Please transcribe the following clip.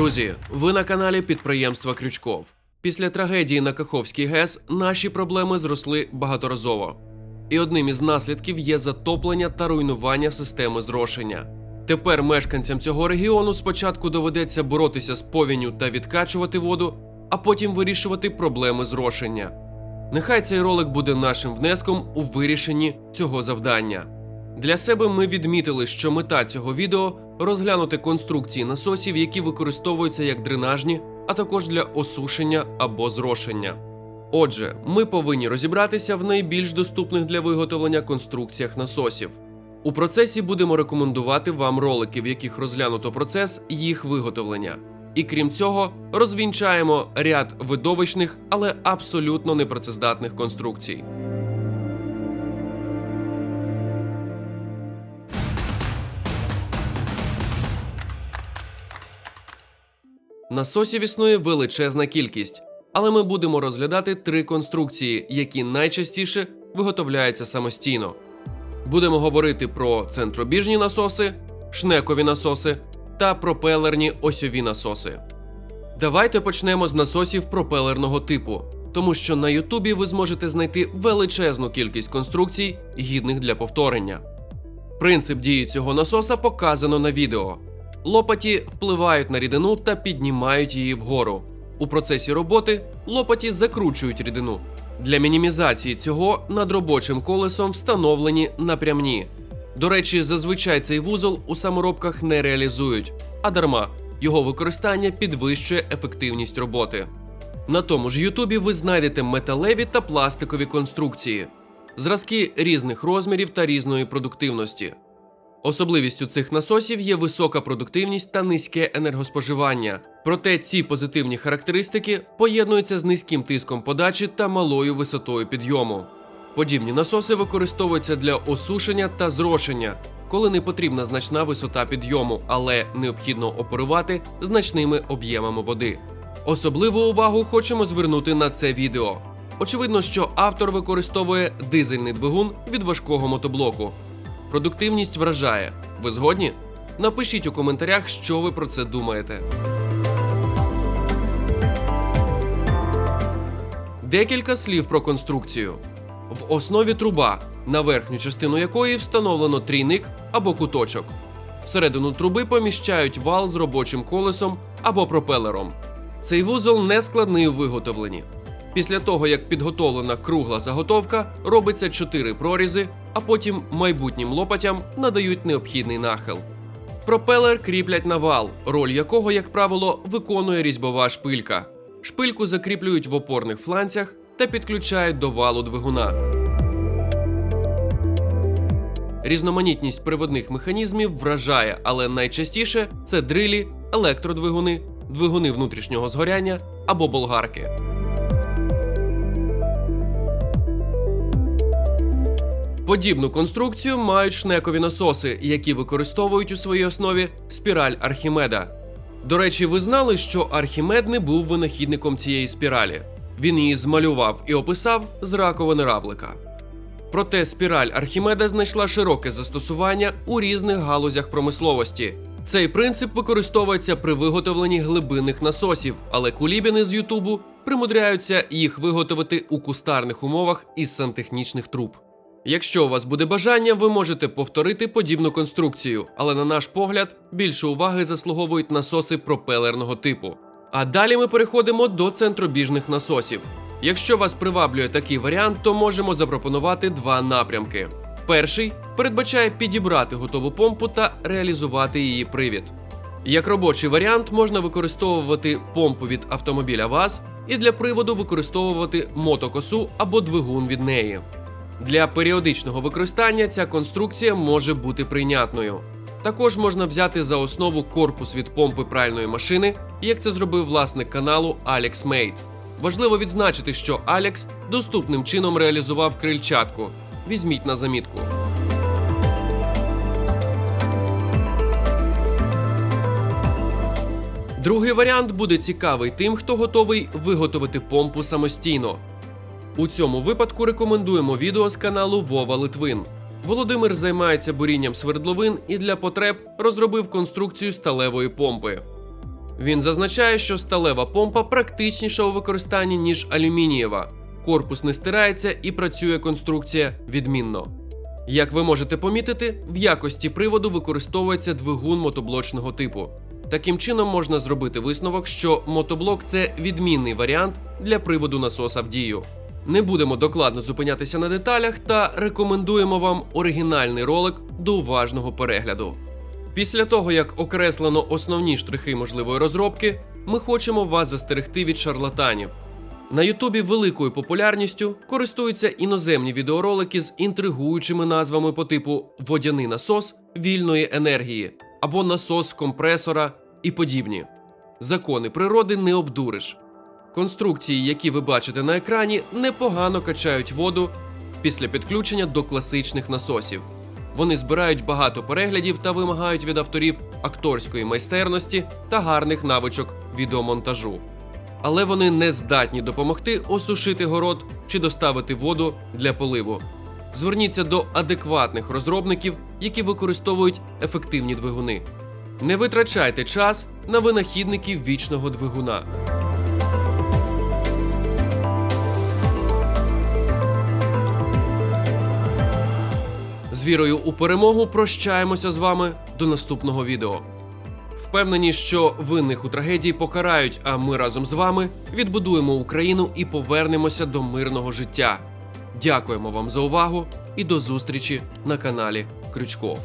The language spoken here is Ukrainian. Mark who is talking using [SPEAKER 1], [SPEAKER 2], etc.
[SPEAKER 1] Друзі, ви на каналі підприємства Крючков. Після трагедії на Каховській ГЕС наші проблеми зросли багаторазово. І одним із наслідків є затоплення та руйнування системи зрошення. Тепер мешканцям цього регіону спочатку доведеться боротися з повінню та відкачувати воду, а потім вирішувати проблеми зрошення. Нехай цей ролик буде нашим внеском у вирішенні цього завдання. Для себе ми відмітили, що мета цього відео розглянути конструкції насосів, які використовуються як дренажні, а також для осушення або зрошення. Отже, ми повинні розібратися в найбільш доступних для виготовлення конструкціях насосів. У процесі будемо рекомендувати вам ролики, в яких розглянуто процес їх виготовлення. І крім цього, розвінчаємо ряд видовищних, але абсолютно непрацездатних конструкцій. Насосів існує величезна кількість, але ми будемо розглядати три конструкції, які найчастіше виготовляються самостійно. Будемо говорити про центробіжні насоси, шнекові насоси та пропелерні осьові насоси. Давайте почнемо з насосів пропелерного типу, тому що на Ютубі ви зможете знайти величезну кількість конструкцій, гідних для повторення. Принцип дії цього насоса показано на відео. Лопаті впливають на рідину та піднімають її вгору. У процесі роботи лопаті закручують рідину. Для мінімізації цього над робочим колесом встановлені напрямні. До речі, зазвичай цей вузол у саморобках не реалізують, а дарма його використання підвищує ефективність роботи. На тому ж Ютубі ви знайдете металеві та пластикові конструкції, зразки різних розмірів та різної продуктивності. Особливістю цих насосів є висока продуктивність та низьке енергоспоживання. Проте ці позитивні характеристики поєднуються з низьким тиском подачі та малою висотою підйому. Подібні насоси використовуються для осушення та зрошення, коли не потрібна значна висота підйому, але необхідно оперувати значними об'ємами води. Особливу увагу хочемо звернути на це відео. Очевидно, що автор використовує дизельний двигун від важкого мотоблоку. Продуктивність вражає. Ви згодні? Напишіть у коментарях, що ви про це думаєте. Декілька слів про конструкцію. В основі труба, на верхню частину якої встановлено трійник або куточок. Всередину труби поміщають вал з робочим колесом або пропелером. Цей вузол не складний у виготовленні. Після того, як підготовлена кругла заготовка, робиться 4 прорізи, а потім майбутнім лопатям надають необхідний нахил. Пропелер кріплять на вал, роль якого, як правило, виконує різьбова шпилька. Шпильку закріплюють в опорних фланцях та підключають до валу двигуна. Різноманітність приводних механізмів вражає, але найчастіше це дрилі, електродвигуни, двигуни внутрішнього згоряння або болгарки. Подібну конструкцію мають шнекові насоси, які використовують у своїй основі спіраль Архімеда. До речі, ви знали, що Архімед не був винахідником цієї спіралі. Він її змалював і описав з раковини равлика. Проте спіраль Архімеда знайшла широке застосування у різних галузях промисловості. Цей принцип використовується при виготовленні глибинних насосів, але кулібіни з Ютубу примудряються їх виготовити у кустарних умовах із сантехнічних труб. Якщо у вас буде бажання, ви можете повторити подібну конструкцію, але на наш погляд більше уваги заслуговують насоси пропелерного типу. А далі ми переходимо до центробіжних насосів. Якщо вас приваблює такий варіант, то можемо запропонувати два напрямки. Перший передбачає підібрати готову помпу та реалізувати її привід. Як робочий варіант можна використовувати помпу від автомобіля ВАЗ і для приводу використовувати мотокосу або двигун від неї. Для періодичного використання ця конструкція може бути прийнятною. Також можна взяти за основу корпус від помпи пральної машини, як це зробив власник каналу Alex Made. Важливо відзначити, що Алекс доступним чином реалізував крильчатку. Візьміть на замітку. Другий варіант буде цікавий тим, хто готовий виготовити помпу самостійно. У цьому випадку рекомендуємо відео з каналу Вова Литвин. Володимир займається бурінням свердловин і для потреб розробив конструкцію сталевої помпи. Він зазначає, що сталева помпа практичніша у використанні, ніж алюмінієва. Корпус не стирається і працює конструкція відмінно. Як ви можете помітити, в якості приводу використовується двигун мотоблочного типу. Таким чином можна зробити висновок, що мотоблок це відмінний варіант для приводу насоса в дію. Не будемо докладно зупинятися на деталях та рекомендуємо вам оригінальний ролик до уважного перегляду. Після того, як окреслено основні штрихи можливої розробки, ми хочемо вас застерегти від шарлатанів. На Ютубі великою популярністю користуються іноземні відеоролики з інтригуючими назвами по типу водяний насос вільної енергії або насос компресора і подібні. Закони природи не обдуриш. Конструкції, які ви бачите на екрані, непогано качають воду після підключення до класичних насосів. Вони збирають багато переглядів та вимагають від авторів акторської майстерності та гарних навичок відеомонтажу. Але вони не здатні допомогти осушити город чи доставити воду для поливу. Зверніться до адекватних розробників, які використовують ефективні двигуни. Не витрачайте час на винахідників вічного двигуна. З вірою у перемогу прощаємося з вами до наступного відео. Впевнені, що винних у трагедії покарають, а ми разом з вами відбудуємо Україну і повернемося до мирного життя. Дякуємо вам за увагу і до зустрічі на каналі Крючков.